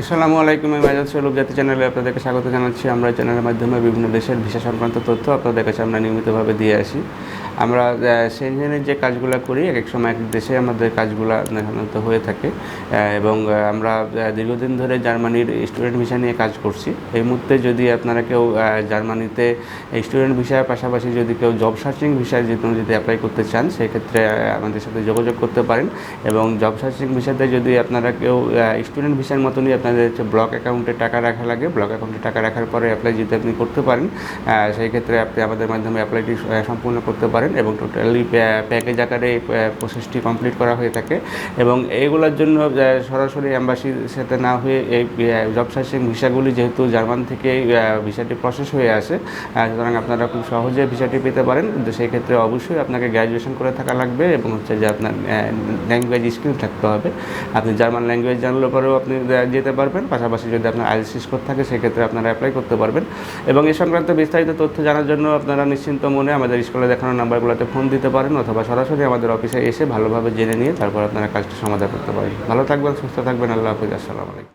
আসসালামু আলাইকুম, আমি মাজাদ সৌরভ জাতি চ্যানেলে আপনাদেরকে স্বাগত জানাচ্ছি। আমরা চ্যানেলের মাধ্যমে বিভিন্ন দেশের ভিসা সংক্রান্ত তথ্য আপনাদের কাছে আমরা নিয়মিতভাবে দিয়ে আসি। আমরা সেনজেনের যে কাজগুলো করি, এক এক সময় এক দেশে আমাদের কাজগুলো সাধারণত হয়ে থাকে। এবং আমরা দীর্ঘদিন ধরে জার্মানির স্টুডেন্ট ভিসা নিয়ে কাজ করছি। এই মুহূর্তে যদি আপনারা কেউ জার্মানিতে স্টুডেন্ট ভিসার পাশাপাশি যদি কেউ জব সার্চিং ভিসার যে কোনো যদি অ্যাপ্লাই করতে চান, সেক্ষেত্রে আমাদের সাথে যোগাযোগ করতে পারেন। এবং জব সার্চিং ভিসাতে যদি আপনারা কেউ স্টুডেন্ট ভিসার মতনই আপনাদের হচ্ছে ব্লক অ্যাকাউন্টে টাকা রাখা লাগে, ব্লক অ্যাকাউন্টে টাকা রাখার পরে অ্যাপ্লাই যদি আপনি করতে পারেন সেই ক্ষেত্রে আপনি আমাদের মাধ্যমে অ্যাপ্লাইটি সম্পূর্ণ করতে পারেন এবং টোটালি প্যাকেজ আকারে প্রসেসটি কমপ্লিট করা হয়ে থাকে এবং এইগুলোর জন্য সরাসরি অ্যাম্বাসির সাথে না হয়ে এই জব সার্চিং ভিসাগুলি যেহেতু জার্মান থেকে ভিসাটি প্রসেস হয়ে আসে সুতরাং আপনারা খুব সহজে ভিসাটি পেতে পারেন। কিন্তু সেই ক্ষেত্রে অবশ্যই আপনাকে গ্র্যাজুয়েশন করে থাকা লাগবে এবং হচ্ছে যে আপনার ল্যাঙ্গুয়েজ স্কিল থাকতে হবে। আপনি জার্মান ল্যাঙ্গুয়েজ জানলে পরেও আপনি যেতে পারবেন। পাশাপাশি যদি আপনার আইএলসি স্কোর থাকে, সেক্ষেত্রে আপনারা অ্যাপ্লাই করতে পারবেন। এবং এ সংক্রান্ত বিস্তারিত তথ্য জানার জন্য আপনারা নিশ্চিন্ত মনে আমাদের স্কুলে দেখানো নাম্বারগুলোতে ফোন দিতে পারেন অথবা সরাসরি আমাদের অফিসে এসে ভালোভাবে জেনে নিয়ে তারপর আপনারা কাজটি সমাধান করতে পারেন। ভালো থাকবেন, সুস্থ থাকবেন, আল্লাহ হাফিজ, আসসালামু আলাইকুম।